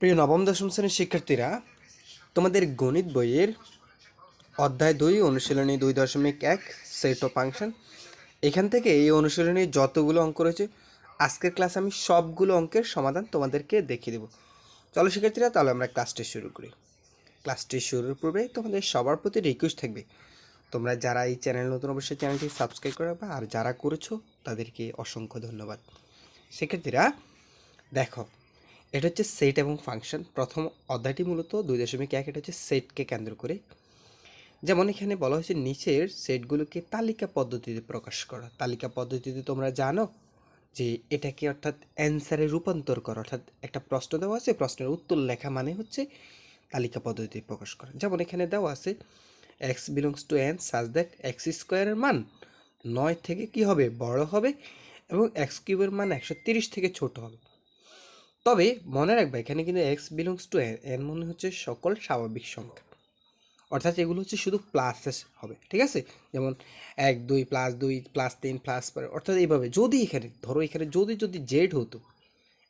প্রিয় নবম দশম শ্রেণির শিক্ষার্থীরা, তোমাদের গণিত বইয়ের অধ্যায় দুই, অনুশীলনী দুই দশমিক এক সেট অফ ফাংশন এখান থেকে এই অনুশীলনী যতগুলো অঙ্ক রয়েছে, আজকের ক্লাস আমি সবগুলো অঙ্কের সমাধান তোমাদেরকে দেখিয়ে দেবো। চলো শিক্ষার্থীরা, তাহলে আমরা ক্লাসটি শুরু করি। ক্লাসটি শুরুর পূর্বে তোমাদের সবার প্রতি রিকোয়েস্ট থাকবে, তোমরা যারা এই চ্যানেল নতুন, অবশ্যই চ্যানেলটি সাবস্ক্রাইব করে রাখবে, আর যারা করেছ, তাদেরকে অসংখ্য ধন্যবাদ। শিক্ষার্থীরা, দেখো এটা হচ্ছে সেট এবং ফাংশন প্রথম অধ্যায়টি মূলত দুই দশমিক এক, এটা হচ্ছে সেটকে কেন্দ্র করে। যেমন এখানে বলা হয়েছে নিচের সেটগুলোকে তালিকা পদ্ধতিতে প্রকাশ করা। তালিকা পদ্ধতিতে তোমরা জানো যে এটাকে অর্থাৎ অ্যান্সারে রূপান্তর করা। অর্থাৎ একটা প্রশ্ন দেওয়া আছে, প্রশ্নের উত্তর লেখা মানে হচ্ছে তালিকা পদ্ধতিতে প্রকাশ করা। যেমন এখানে দেওয়া আছে X belongs to N such that X স্কোয়ারের মান নয় থেকে কি হবে? বড় হবে এবং এক্স কিউবের মান একশো তিরিশ থেকে ছোট হবে। তবে মনে রাখবে, এখানে কিন্তু X belongs to N N মনে হচ্ছে সকল স্বাভাবিক সংখ্যা। অর্থাৎ এগুলো হচ্ছে শুধু প্লাসেস হবে, ঠিক আছে? যেমন এক, দুই প্লাস দুই প্লাস তিন প্লাস অর্থাৎ এইভাবে যদি এখানে, ধরো এখানে যদি যদি জেড হতো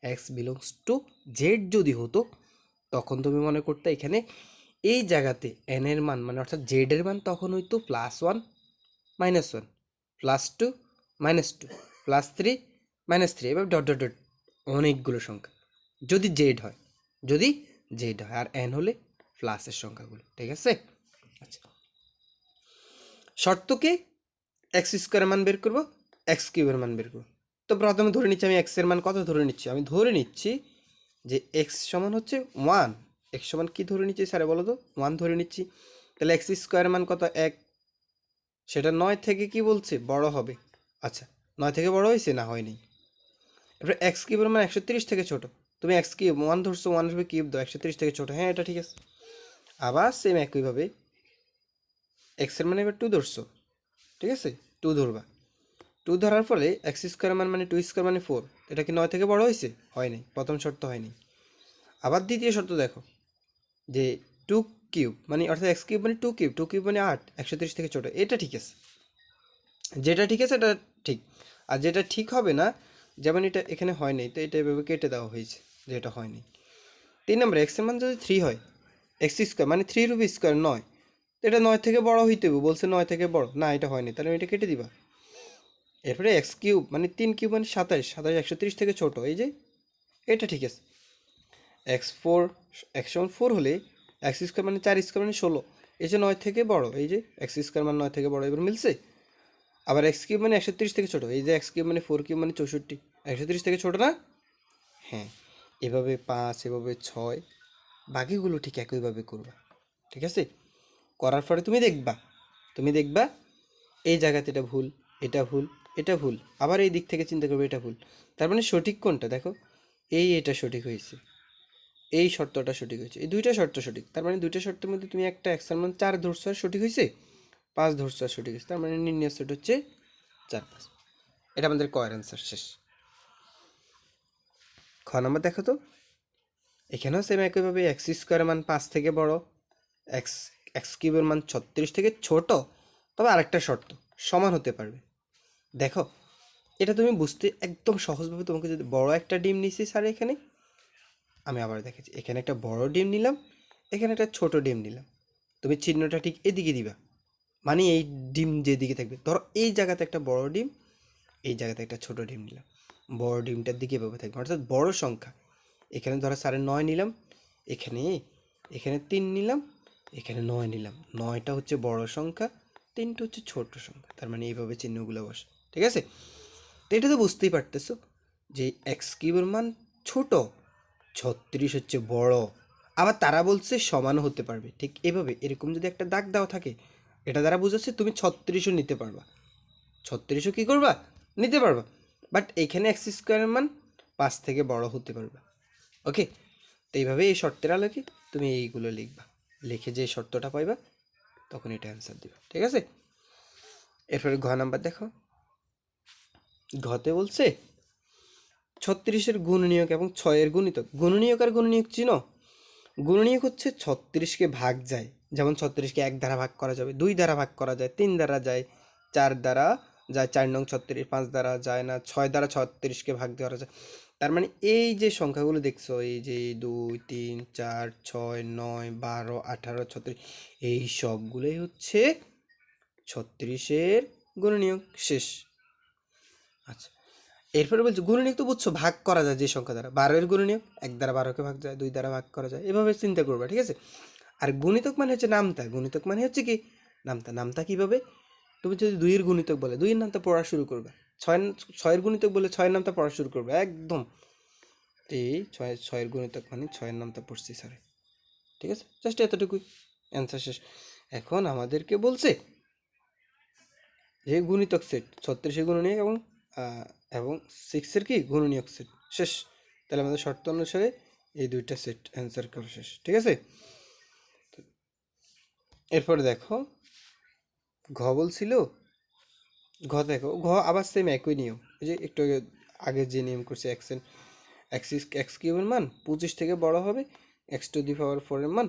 এক্স বিলংস টু জেড যদি হতো, তখন তুমি মনে করতে এখানে এই জায়গাতে এন এর মান মানে অর্থাৎ জেড এর মান তখন হইতো plus one minus one plus two minus two plus three minus three এবার ডট ডট ডট অনেকগুলো সংখ্যা। যদি জেড হয়, যদি জেড হয়, আর এন হলে প্লাসের সংখ্যাগুলো, ঠিক আছে? আচ্ছা। শর্তকে এক্স স্কোয়ারের মান বের করব, এক্স কিউবের মান বের করব। তো প্রথমে ধরে নিচ্ছি আমি এক্সের মান কত ধরে নিচ্ছি? আমি ধরে নিচ্ছি যে এক্স সমান হচ্ছে ওয়ান। এক্স সমান কি ধরে নিচ্ছি স্যারে, বলো তো? ওয়ান ধরে নিচ্ছি। তাহলে এক্স স্কোয়ারের মান কত? এক। সেটা নয় থেকে কি বলছে? বড় হবে। আচ্ছা নয় থেকে বড় হয়েছে না, হয়নি। এবার এক্স কিউবের মান একশো থেকে ছোটো। তুমি এক্স কিউব ওয়ান ধরছো ওয়ান হবে কিউব দাও একশো থেকে ছোটো। হ্যাঁ এটা ঠিক আছে। আবার সেম একইভাবে এক্সের মানে এবার টু ধরছো। ঠিক আছে? টু ধরবা। টু ধরার ফলে এক্স স্কোয়ার মান মানে টু স্কোয়ার মানে ফোর এটা কি নয় থেকে বড় হয়েছে? হয়নি প্রথম শর্ত হয়নি আবার দ্বিতীয় শর্ত দেখো, যে টু কিউব মানে অর্থাৎ এক্স কিউব মানে টু কিউব টু কিউব মানে আট, একশো তিরিশ থেকে ছোটো। এটা ঠিক আছে। যেটা ঠিক আছে, এটা ঠিক। আর যেটা ঠিক হবে না, যেমন এটা এখানে হয়নি তো এটা এভাবে কেটে দেওয়া হয়েছে। যে এটা হয়নি। তিন নম্বর এক্সের মান যদি থ্রি হয় এক্স স্কোয়ার মানে থ্রি রুপি স্কোয়ার নয় এটা নয় থেকে বড় হইতে হবে, বলছে নয় থেকে বড়। না, এটা হয়নি, তাহলে এটা কেটে দিবা। এরপরে এক্স কিউব মানে তিন কিউব মানে সাতাশ সাতাশ একশো তিরিশ থেকে ছোটো, এই যে, এটা ঠিক আছে। এক্স ফোর এক্স সমান ফোর হলে এক্স স্কোয়ার মানে চার স্কোয়ার মানে ষোলো, এই যে নয় থেকে বড়, এই যে এক্স স্কোয়ার মানে নয় থেকে বড়, এবার মিলছে? আবার এক্স কিউব মানে একশো তিরিশ থেকে ছোটো, এই যে এক্স কিউব মানে ফোর কিউব মানে চৌষট্টি, একশো তিরিশ থেকে ছোটো না? হ্যাঁ। এভাবে পাঁচ, এভাবে ছয়, বাকিগুলো ঠিক একইভাবে করবা, ঠিক আছে? করার পরে তুমি দেখবা তুমি দেখবা এই জায়গাতে এটা ভুল এটা ভুল এটা ভুল, আবার এই দিক থেকে চিন্তা করবে এটা ভুল। তার মানে সঠিক কোনটা? দেখো, এই এটা সঠিক হয়েছে, এই শর্তটা সঠিক হয়েছে, এই দুইটা শর্ত সঠিক, তার মানে দুইটা শর্তের মধ্যে তুমি একটা একশোর মান চার ধরছো আর সঠিক হয়েছে, পাঁচ আর সঠিক হয়েছে, তার মানে নির্ণয় সেট হচ্ছে চার, পাঁচ। এটা আমাদের কয়ের অ্যান্সার শেষ। খ নম্বর দেখো তো। এখানেও সেম একইভাবে এক্স স্কোয়ারের মান পাঁচ থেকে বড় এক্স এক্স কিউবের মান ছত্রিশ থেকে ছোট, তবে আরেকটা শর্ত, সমান হতে পারবে। দেখো, এটা তুমি বুঝতে একদম সহজভাবে তোমাকে যদি বড় একটা ডিম নিছি স্যার এখানে, আমি আবার দেখেছি এখানে একটা বড় ডিম নিলাম, এখানে একটা ছোট ডিম নিলাম। তুমি চিহ্নটা ঠিক এদিকে দিবা মানে এই ডিম যেদিকে থাকবে, ধরো এই জায়গাতে একটা বড় ডিম, এই জায়গাতে একটা ছোট ডিম নিলাম। বড় ডিমটার দিকে এভাবে থাকবে। অর্থাৎ বড় সংখ্যা। এখানে ধরো সাড়ে নয় নিলাম, এখানে এখানে তিন নিলাম, এখানে নয় নিলাম। নয়টা হচ্ছে বড় সংখ্যা, তিনটা হচ্ছে ছোট সংখ্যা। তার মানে এইভাবে চিহ্নগুলো বসে। ঠিক আছে? তো এটা তো বুঝতেই পারতেছো যে এক্স কিউবের মান ছোট, ছত্রিশ হচ্ছে বড়। আবার তারা বলছে সমানও হতে পারবে। ঠিক এভাবে। এরকম যদি একটা দাগ দেওয়া থাকে, এটা দ্বারা বুঝাচ্ছে তুমি ছত্রিশও নিতে পারবা। ছত্রিশও কী করবা? নিতে পারবা। বাট এখানে এক্স স্কোয়ারের মান পাঁচ থেকে বড় হতে পারবে। ওকে তো এইভাবে এই শর্তের আলোকে তুমি এইগুলো লিখবা। লিখে যে শর্তটা পাইবা, তখন এটা অ্যান্সার দিবা। ঠিক আছে? এরপরে ঘ নাম্বার দেখো। ঘতে বলছে, ছত্রিশের গুণনীয়ক এবং ছয়ের গুণিতক। গুণনীয়ক আর গুণনীয়ক চিনো? গুণনীয়ক হচ্ছে ছত্রিশকে ভাগ যায়। যেমন ছত্রিশকে এক দ্বারা ভাগ করা যাবে, দুই দ্বারা ভাগ করা যায়, তিন দ্বারা যায়, চার দ্বারা যায় চার নং ছত্রিশ, পাঁচ দ্বারা যায় না, ছয় দ্বারা ছত্রিশকে ভাগ দেওয়া যায় তার মানে এই যে সংখ্যাগুলো দেখছ, এই যে দুই, তিন, চার, ছয়, নয়, বারো, আঠারো, ছত্রিশ, এই সবগুলোই হচ্ছে ছত্রিশের গুণনীয়ক শেষ। আচ্ছা এরপরে বলছে, গুণনীয়ক তো বুঝছ, ভাগ করা যায় যে সংখ্যা দ্বারা। বারোর গুণনীয়ক, এক দ্বারা বারোকে ভাগ যায়, দুই দ্বারা ভাগ করা যায়, এভাবে চিন্তা করবা, ঠিক আছে? আর গুণিতক মানে হচ্ছে নামতা। গুণিতক মানে হচ্ছে কি? নামতা। নামতা কীভাবে? তুমি যদি দুইয়ের গুণিতক বলে, দুইয়ের নামটা পড়া শুরু করবে। ছয় ছয়ের গুণিতক বলে ছয়ের নামটা পড়া শুরু করবে, একদম। এই ছয়, ছয়ের গুণিতক মানে ছয়ের নামটা পড়ছি স্যারে ঠিক আছে? জাস্ট এতটুকুই। অ্যান্সার শেষ। এখন আমাদেরকে বলছে যে গুণিতক সেট, ছত্রিশের গুণনীয়ক এবং এবং সিক্সের কি? গুণনীয়ক সেট। শেষ। তাহলে আমাদের শর্ত অনুসারে এই দুইটা সেট অ্যান্সার করা শেষ। ঠিক আছে? এরপরে দেখো ঘ বলছিল? ঘ দেখো, ঘ আবার সেম একই নিয়ম। যে একটু আগে আগে যে নিয়ম করছে এক্স এন এক্স এক্স কিউবের মান পঁচিশ থেকে বড় হবে এক্স টু দি পাওয়ার ফোরের মান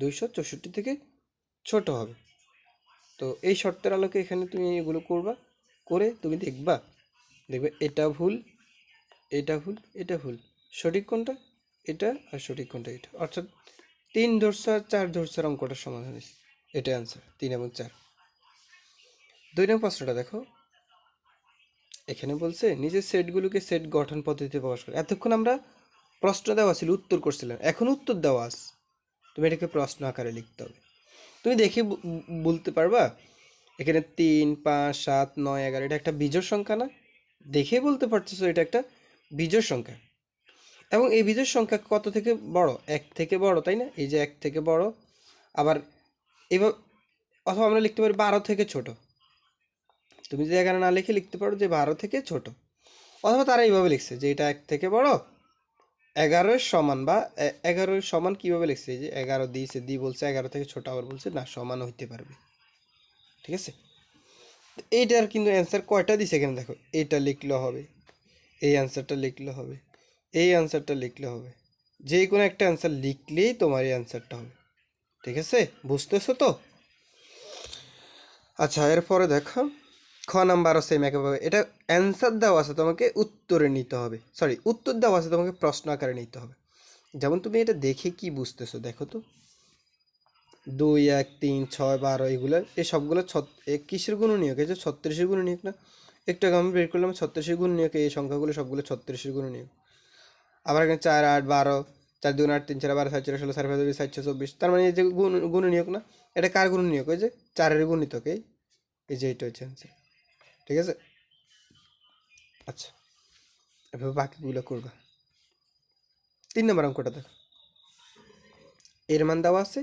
দুইশো চৌষট্টি থেকে ছোট হবে। তো এই শর্তের আলোকে এখানে তুমি এগুলো করবা, করে তুমি দেখবা, দেখবে এটা ভুল এটা ভুল এটা ভুল। সঠিক কোনটা? এটা আর সঠিক কোনটা এটা? অর্থাৎ তিন ধরছে আর চার ধরছে অঙ্কটার সমাধান হয়েছে। এটা অ্যান্সার তিন এবং চার। দুই নম্বর প্রশ্নটা দেখো। এখানে বলছে, নিজের সেটগুলোকে সেট গঠন পদ্ধতিতে প্রকাশ করে। এতক্ষণ আমরা প্রশ্ন দেওয়া ছিল, উত্তর করছিলাম। এখন উত্তর দেওয়া আস তুমি এটাকে প্রশ্ন আকারে লিখতে হবে। তুমি দেখে বলতে পারবা, এখানে তিন, পাঁচ, সাত, নয়, এগারো, এটা একটা বিজোড় সংখ্যা না? দেখে বলতে পারতেছো এটা একটা বিজোড় সংখ্যা। এবং এই বিজোড় সংখ্যা কত থেকে বড়? এক থেকে বড়, তাই না? এই যে এক থেকে বড়, আবার এবার অথবা আমরা লিখতে পারি বারো থেকে ছোট। তুমি যদি এখানে না লিখে লিখতে পারো যে বারো থেকে ছোট, অথবা তারা এইভাবে লিখছে যে এটা এক থেকে বড় এগারোর সমান বা এগারোর সমান কীভাবে লিখছে? যে এগারো দিয়েছে, দি বলছে এগারো থেকে ছোট, আবার বলছে না, সমান হইতে পারবে। ঠিক আছে? এইটার কিন্তু অ্যান্সার কয়টা দিছে এখানে দেখো? এইটা লিখলে হবে, এই অ্যান্সারটা লিখলে হবে, এই অ্যান্সারটা লিখলে হবে। যে কোনো একটা অ্যান্সার লিখলেই তোমার এই অ্যান্সারটা হবে। ঠিক আছে? বুঝতেছো তো? আচ্ছা এরপরে দেখো। খ নাম্বারও সেম একেভাবে এটা অ্যান্সার দেওয়া আছে, তোমাকে উত্তরে নিতে হবে। সরি উত্তর দেওয়া আছে, তোমাকে প্রশ্ন আকারে নিতে হবে। যেমন তুমি এটা দেখে কি বুঝতেছো, দেখো তো। দুই, এক, তিন, ছয়, বারো, এগুলো এই সবগুলো ছত কিসের গুণনীয়ক? এই যে ছত্রিশের গুণনীয়ক না? একটু আগে আমি বের করলাম, ছত্রিশের গুণনীয়ক, এই সংখ্যাগুলো সবগুলো ছত্রিশের গুণনীয়ক। আবার এখানে চার, আট, বারো, চার দুগুণ আট, তিন, চার, বারো সাত চার ষোলো সাড়ে পাঁচ দুই, সাত, ছয়, চব্বিশ। তার মানে এই যে গুণ, গুণনীয়ক না, এটা কার গুণনীয়ক? ওই যে চারের গুণিতক, এই? এই যে এটা হচ্ছে। ঠিক আছে? আচ্ছা এভাবে বাকিগুলো করবা। তিন নম্বর অঙ্কটা দেখো। এর মান দেওয়া আছে,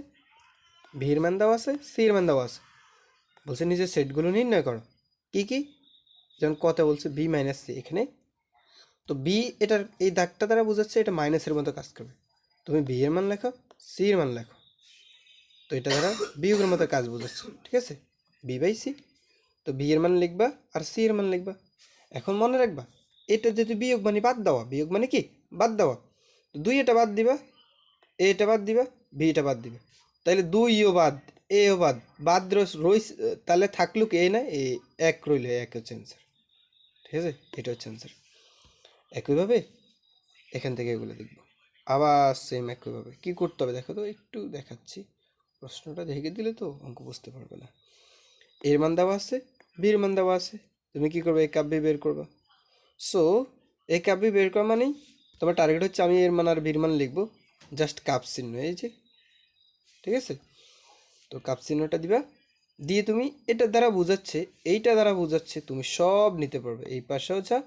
ভির মান দেওয়া আছে, সির মান দেওয়া আছে। বলছে নিজের সেটগুলো নির্ণয় করো। কি কি? যেমন কত বলছে, বি মাইনাস সি এখানে। তো বি এটার, এই দাগটা দ্বারা বোঝাচ্ছে, এটা মাইনাসের মতো কাজ করবে। তুমি বি এর মান লেখো সি এর মান লেখো। তো এটা দ্বারা বিয়োগের মতো কাজ বোঝাচ্ছে, ঠিক আছে? B by C. তো বি এর মান লিখবা আর সি এর মান লিখবা। এখন মনে রাখবা, এটা যদি বিয়োগ মানে বাদ দেওয়া, বিয়োগ মানে কি? বাদ দেওয়া। তো দুই এটা বাদ দিবা, এ এটা বাদ দিবা, বি এটা বাদ দিবা। তাহলে দুইও বাদ, এও বাদ বাদ রইস তাহলে থাকল কি এ না, এ এক রইলে এক হচ্ছে অ্যান্সার ঠিক আছে? এটা হচ্ছে অ্যান্সার একইভাবে এখান থেকে এগুলো দেখব। আবার সেম একইভাবে। কি করতে হবে? দেখো তো, একটু দেখাচ্ছি। প্রশ্নটা দেখে দিলে তো অঙ্ক বুঝতে পারবে না। এর মান দেওয়া আছে বির মান দেওয়া আছে, তুমি কি করবে? এই কাব্যে বের করবা। সো এই কাব্যে বের করা মানেই তোমার টার্গেট হচ্ছে আমি এর মান আর বির মান লিখব। জাস্ট কাপ চিহ্ন, এই যে। ঠিক আছে? তো কাপ চিহ্নটা দিবা। দিয়ে তুমি এটা দ্বারা বোঝাচ্ছে, এইটা দ্বারা বোঝাচ্ছে তুমি সব নিতে পারবে। এই পাশেও যা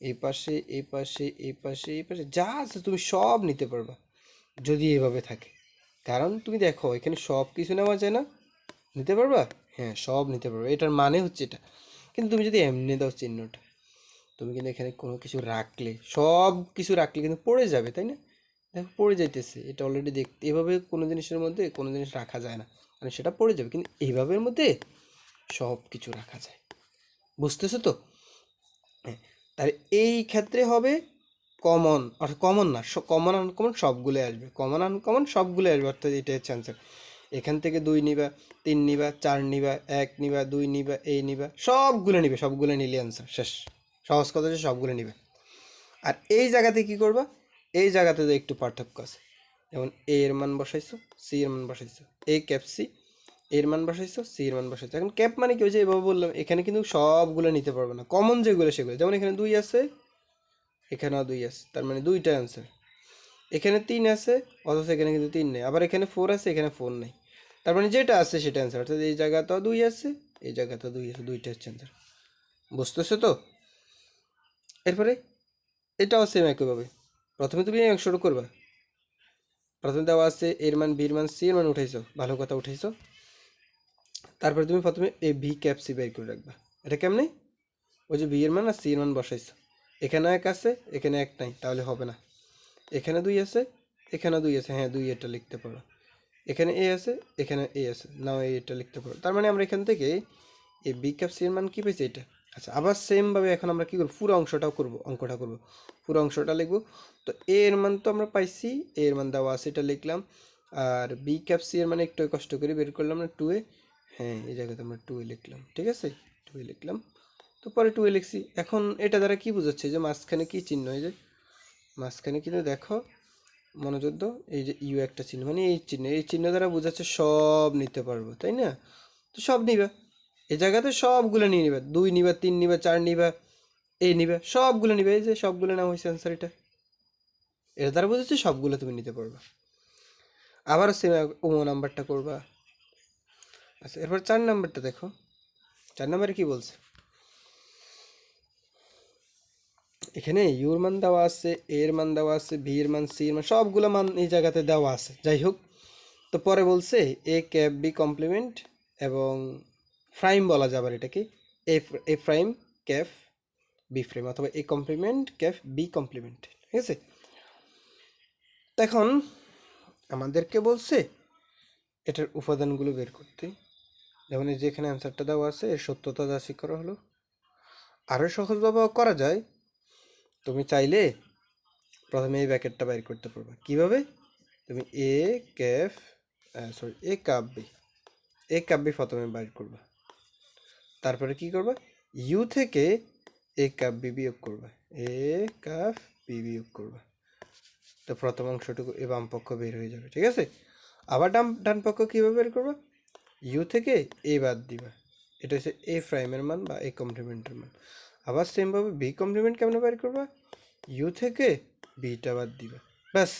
এই পাশে এই পাশে এই পাশে এই পাশে, যা আছে তুমি সব নিতে পারবা। যদি এভাবে থাকে। কারণ তুমি দেখো, এখানে সব কিছু নেওয়া যায় না। নিতে পারবা? হ্যাঁ সব নিতে পারবে। এটার মানে হচ্ছে এটা। কিন্তু তুমি যদি এমনি দাও চিহ্নটা, তুমি কিন্তু এখানে কোনো কিছু রাখলে, সব কিছু রাখলে কিন্তু পড়ে যাবে, তাই না? দেখো, পড়ে যাইতেছে। এটা অলরেডি দেখতে এভাবে কোনো জিনিসের মধ্যে কোনো জিনিস রাখা যায় না। মানে সেটা পড়ে যাবে। কিন্তু এইভাবের মধ্যে সব কিছু রাখা যায়। বুঝতেছো তো? হ্যাঁ তাহলে এই ক্ষেত্রে হবে কমন অর্থাৎ কমন না কমন আনকমন সবগুলো আসবে। কমন আনকমন সবগুলো আসবে, অর্থাৎ এটা হচ্ছে অ্যান্সার এখান থেকে দুই নিবা, তিন নিবা, চার নিবা, এক নিবা, দুই নিবা এই নিবা, সবগুলো নিবে, সবগুলো নিলে অ্যান্সার শেষ। সহজ কথা হচ্ছে সবগুলো নিবে। আর এই জায়গাতে কি করবা? এই জায়গাতে তো একটু পার্থক্য আছে। যেমন এ এর মান বসাইছো সি এর মান বসাইছো এ ক্যাপ সি এর মান বসাইছো সি এর মান বসাইছো। এখন ক্যাপ মানে কি? হয়েছে এভাবে বললাম, এখানে কিন্তু সবগুলো নিতে পারবে না। কমন যেগুলো সেগুলো। যেমন এখানে দুই আছে, এখানেও দুই আছে। তার মানে দুইটা অ্যান্সার এখানে তিন আছে, অথচ এখানে কিন্তু তিন নেই। আবার এখানে ফোর আছে, এখানে ফোর নেই। তার মানে যেটা আছে সেটা অ্যান্সার অর্থাৎ এই জায়গাতেও দুই আছে, এই জায়গাতেও দুই আছে, দুইটা হচ্ছে অ্যান্সার বুঝতেছো তো? এরপরে এটাও সেম একইভাবে। প্রথমে তুমি এই অংশটা করবা। প্রথমে দেওয়া আছে এর মান বির মান, সি এর মান উঠাইছো, ভালো কথা উঠাইছো। তারপরে তুমি প্রথমে এ ভি ক্যাপ, সি বের করে রাখবা। এটা কেমনে? ওই যে বি এর মান আর সি এর মান বসাইছো। এখানে এক আছে, এখানে এক নাই, তাহলে হবে না। এখানে দুই আছে, এখানে দুই আছে হ্যাঁ দুই এটা লিখতে পারো। এখানে এ আছে, এখানে এ আছে। নাও এটা লিখতে পারো। তার মানে আমরা এখান থেকে এই বি ক্যাপ সি এর মান কী পেয়েছি? এটা আচ্ছা আবার সেমভাবে এখন আমরা কী করব? পুরো অংশটাও করব, অঙ্কটা করব। পুরো অংশটা লিখব। তো এ এর মান তো আমরা পাইছি এ এর মান দেওয়া আছে, এটা লিখলাম। আর বি ক্যাপ সি এর মানে একটু কষ্ট করে বের করলাম না টু এ। হ্যাঁ এই জায়গাতে আমরা টু এ লিখলাম, ঠিক আছে? টু এ লিখলাম। তো পরে টু এ লিখছি। এখন এটা দ্বারা কি বোঝাচ্ছে? যে মাঝখানে কি চিহ্ন? এই যে মাঝখানে কিন্তু দেখো মনোযোগ দাও। এই যে ইউ একটা চিহ্ন মানে এই চিহ্ন এই চিহ্ন দ্বারা বোঝাচ্ছে সব নিতে পারব, তাই না? তো সব নিবা। এই জায়গাতে সবগুলো নিয়ে নিবা। দুই নিবা, তিন নিবা, চার নিবা এই নিবা, সবগুলো নিবা। এই যে সবগুলো নাম হয়েছে অ্যান্সার এটা। এর দ্বারা বোঝাচ্ছে সবগুলো তুমি নিতে পারবা। আবারও সেম ও নাম্বারটা করবা। আচ্ছা এরপর চার নাম্বারটা দেখো। চার নাম্বারে কি বলছে? এখানে ইউর মান দেওয়া আছে, এর মান দেওয়া আছে ভি এর মান সি এর মান, সবগুলো মান এই জায়গাতে দেওয়া আছে। যাই হোক, তো পরে বলছে এ ক্যাপ বি কমপ্লিমেন্ট এবং ফ্রাইম বলা যাবে আর এটাকে। A prime cap B prime অথবা A complement cap B complement ঠিক আছে? এখন আমাদেরকে বলছে এটার উপাদানগুলো বের করতে। যেমন এই যে এখানে অ্যান্সারটা দেওয়া আছে, এর সত্যতা যাচাই করা হলো। আরও সহজভাবে করা যায় তুমি চাইলে প্রথমে এই ব্যাকেটটা বাইর করতে পারবে। কীভাবে? তুমি A cap sorry A cup B A cup B প্রথমে বাইর করবে। তারপরে কি করবে? ইউ থেকে এ কাপ বি বিয়োগ করবে। এ কাপ বি বিয়োগ করবে। তো প্রথম অংশটুকু এ বাম পক্ষ বের হয়ে যাবে, ঠিক আছে? আবার ডান ডান পক্ষ কীভাবে বের করবে? ইউ থেকে এ বাদ দিবা। এটা হচ্ছে এ প্রাইমের মান বা এ কমপ্লিমেন্টের মান। আবার সেমভাবে বি কমপ্লিমেন্ট কেমন বের করবা? ইউ থেকে বিটা বাদ দিবা। ব্যাস,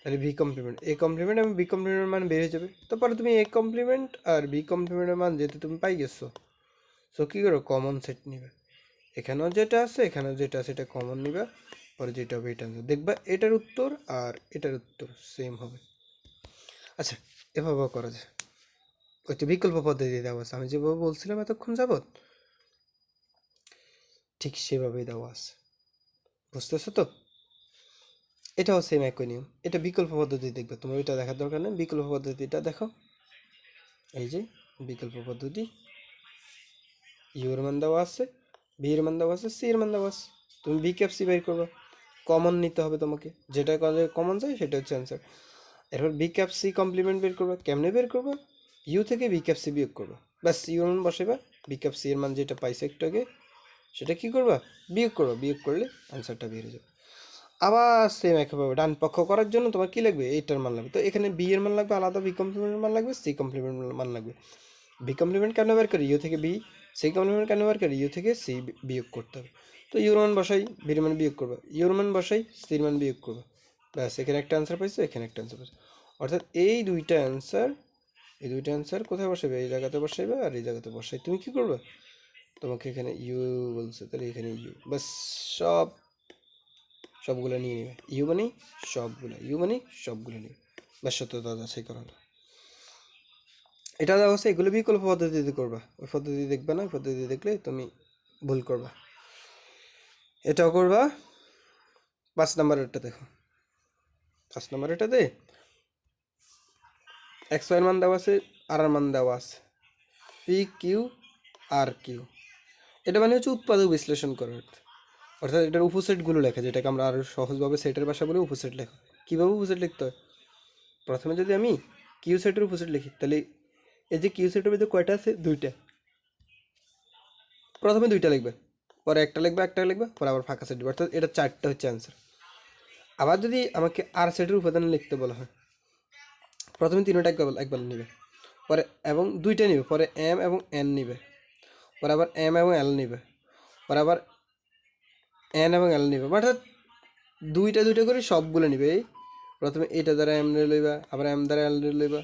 তাহলে বি কমপ্লিমেন্ট এ কমপ্লিমেন্ট এবং বি কমপ্লিমেন্টের মান বের হয়ে যাবে। তারপরে তুমি এ কমপ্লিমেন্ট আর বি কমপ্লিমেন্টের মান যেহেতু তুমি পাই গেছো সো কী করো? কমন সেট নিবে। এখানেও যেটা আছে, এখানেও যেটা আছে, এটা কমন নিবা। পরে যেটা হবে, এটা। দেখবা, এটার উত্তর আর এটার উত্তর সেম হবে। আচ্ছা এভাবেও করা যায়। ওই তো বিকল্প পদ্ধতি দেওয়া আছে। আমি যেভাবে বলছিলাম এতক্ষণ যাবত ঠিক সেভাবেই দেওয়া আছে। বুঝতেছো তো? এটাও সেম একই নিয়ম। এটা বিকল্প পদ্ধতি দেখবে, তোমার ওইটা দেখার দরকার নেই। বিকল্প পদ্ধতিটা দেখো। এই যে, বিকল্প পদ্ধতি। ইউর মান দেওয়া আছে বি এর মান দেওয়া আছে সি এর মান দেওয়া আছে। তুমি বি ক্যাপ সি বের করবে। কমন নিতে হবে তোমাকে। যেটা কমন যায় সেটা হচ্ছে অ্যান্সার এরপর বি ক্যাপ সি কমপ্লিমেন্ট বের করবে। কেমনে বের করবে? ইউ থেকে বি ক্যাপ সি বিয়োগ করবে। ব্যাস ইউর মান বসাইবা। বি ক্যাপ সি এর মান যেটা পাইছে একটু আগে সেটা কি করবা? বিয়োগ করবা। বিয়োগ করলে অ্যান্সারটা বেরিয়ে যাবে। আবার সেম একইভাবে ডান পক্ষ করার জন্য তোমার কি লাগবে? এইটার মান লাগবে। তো এখানে বি এর মান লাগবে, আলাদা বি কমপ্লিমেন্টের মান লাগবে সি কমপ্লিমেন্ট মান লাগবে। বি কমপ্লিমেন্ট কেন বের করি? ইউ থেকে বি সি কমপ্লিমেন্ট কেন বের করি? ইউ থেকে সি বিয়োগ করতে হবে। তো ইউর মান বসাই বির মান বিয়োগ করবা। ইউর মান বসাই সির মান বিয়োগ করবা। ব্যাস, এখানে একটা অ্যান্সার পাইছো, এখানে একটা অ্যান্সার পাইছো। অর্থাৎ এই দুইটা অ্যান্সার এই দুইটা অ্যান্সার কোথায় বসাবে এই জায়গাতে বসাইবে আর এই জায়গাতে বসাই। তুমি কী করবে? তোমাকে এখানে ইউ বলছে, তাহলে এখানে ইউ বাস সব, সবগুলো নিয়ে নেবে। ইউ মানে সবগুলো ইউ মানে সবগুলো নেবে। ব্যাস সত্যতা যাচাই করা হলো এটা দেওয়া আছে, এগুলো বিকল্প পদ্ধতিতে করবা। ওই পদ্ধতি দেখবে না, ওই পদ্ধতি দেখলে তুমি ভুল করবা। এটাও করবা। পাঁচ নাম্বারেরটা দেখো। পাঁচ নাম্বারেরটাতে এক্স ওয়াইয়ের মান দেওয়া আছে আর এর মান দেওয়া আছে। পি কিউ আর কিউ এটা মানে হচ্ছে উৎপাদক বিশ্লেষণ করার অর্থাৎ এটার উপসেটগুলো লেখা, যেটাকে আমরা আরও সহজভাবে সেটের ভাষা বলে উপসেট লেখা। কীভাবে উপসেট লিখতে হয়? প্রথমে যদি আমি কিউ সেটের উপসেট লিখি, তাহলে এই যে কিউ সেটের ভিতরে কয়টা আছে? দুইটা। প্রথমে দুইটা লিখবে, পরে একটা লিখবে একটা লিখবে, পরে আবার ফাঁকা সেট দিবা। অর্থাৎ এটা চারটা হচ্ছে অ্যান্সার আবার যদি আমাকে আর সেটের উপাদান লিখতে বলা হয়, প্রথমে তিনটা একবার একবার নিবে। পরে এবং দুইটা নিবে, পরে এম এবং এন নিবে। পরে আবার এম এবং এল নিবে পরে আবার এন এবং এল নিবে অর্থাৎ দুইটা দুইটা করে সবগুলো নিবে এই প্রথমে এইটা দ্বারা এম লইবা আবার এম দ্বারা এল লইবা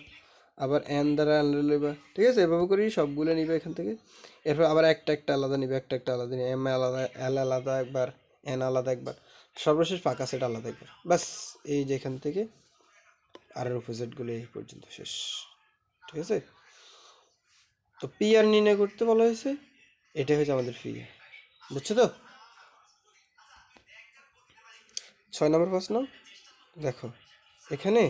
আবার এন দ্বারা এল লইবা ঠিক আছে এভাবে করেই সবগুলো নিবে এখান থেকে এরপর আবার একটা একটা আলাদা নিবে একটা একটা আলাদা নিবে এম আলাদা এল আলাদা একবার এন আলাদা একবার সর্বশেষ ফাঁকা সেট আলাদা একবার। বাস এই যে এখান থেকে। আর এর উপসেটগুলো এই পর্যন্ত শেষ। ঠিক আছে? তো পি আর নির্ণয় করতে বলা হয়েছে এটা হয়েছে আমাদের ফি বুঝছ তো? ছয় নম্বর প্রশ্ন, দেখো, এখানে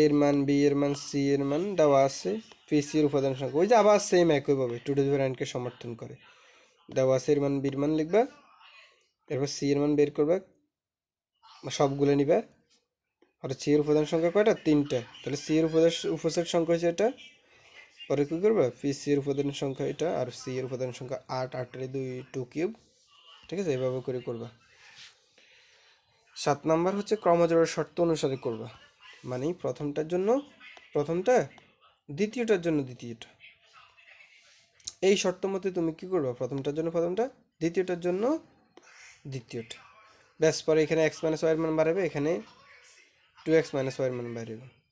এর মান বি এর মান সি এর মান দেওয়া আছে পি সি এর উপাদান সংখ্যা, ওই যে আবার সেম একইভাবে টু ডি কে সমর্থন করে। দেওয়া আছে এর মান বির মান লিখবা, এরপর সি এর মান বের করবা, সবগুলো নিবা। আর সি এর উপাদান সংখ্যা কয়টা? তিনটা। তাহলে সি এর উপাদান উপসেট সংখ্যা হচ্ছে এটা পরে কী করবা? পি সি এর উপাদান সংখ্যা এটা আর সি এর উপাদান সংখ্যা আট আটের দুই টু কিউব। ঠিক আছে? এভাবে করে করবা। সাত নাম্বার হচ্ছে ক্রমজোড়ের শর্ত অনুসারে করবা। মানে প্রথমটার জন্য প্রথমটা, দ্বিতীয়টার জন্য দ্বিতীয়টা। এই শর্ত মতে তুমি কি করবা? প্রথমটার জন্য প্রথমটা, দ্বিতীয়টার জন্য দ্বিতীয়টা। ব্যাস, পরে এখানে এক্স মাইনাস ওয়াইয়ের মান বাড়াবে, এখানে টু এক্স মাইনাস ওয়াইয়ের মান বাড়াবে।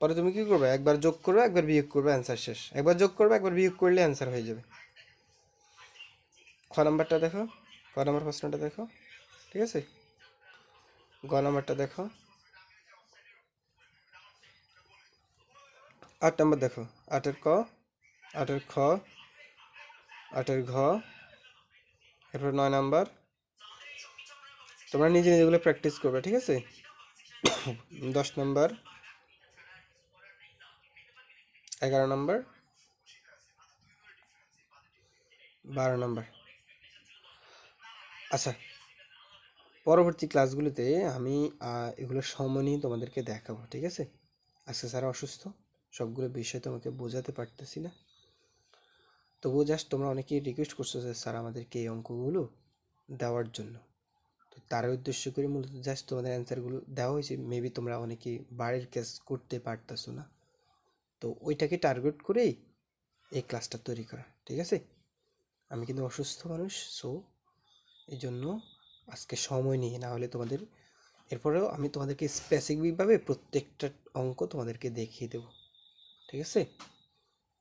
পরে তুমি কি করবে? একবার যোগ করবে, একবার বিয়োগ করবে অ্যান্সার শেষ। একবার যোগ করবে, একবার বিয়োগ করলে অ্যান্সার হয়ে যাবে। খ নাম্বারটা দেখো ক নাম্বার প্রশ্নটা দেখো, ঠিক আছে? গ নাম্বারটা দেখো। আট নাম্বার দেখো, আটের ক, আটের খ, আটের ঘ, এরপর নয় নাম্বার। তোমরা নিজে নিজেগুলো প্র্যাকটিস করবে, ঠিক আছে? দশ নাম্বার। এগারো নম্বর? বারো নম্বর। আচ্ছা পরবর্তী ক্লাসগুলোতে আমি এগুলো সময় নিয়ে তোমাদেরকে দেখাবো, ঠিক আছে? আজকে স্যার অসুস্থ, সবগুলো বিষয় তোমাকে বোঝাতে পারতেছি না। তবুও জাস্ট তোমরা অনেকেই রিকোয়েস্ট করছ যে স্যার আমাদেরকে এই অঙ্কগুলো দেওয়ার জন্য। তো তার উদ্দেশ্য করে মূলত জাস্ট তোমাদের অ্যান্সারগুলো দেওয়া হয়েছে। মেবি তোমরা অনেকেই বাড়ির কাজ করতে পারতেছো না। তো ওইটাকে টার্গেট করেই এই ক্লাসটা তৈরি করা, ঠিক আছে? আমি কিন্তু অসুস্থ মানুষ সো এই জন্য আজকে সময় নিয়ে না হলে তোমাদের, এরপরেও আমি তোমাদেরকে স্পেসিফিকভাবে প্রত্যেকটা অঙ্ক তোমাদেরকে দেখিয়ে দেবো, ঠিক আছে?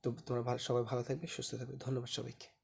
তো তোমরা ভালো সবাই ভালো থাকবে, সুস্থ থাকবে, ধন্যবাদ সবাইকে।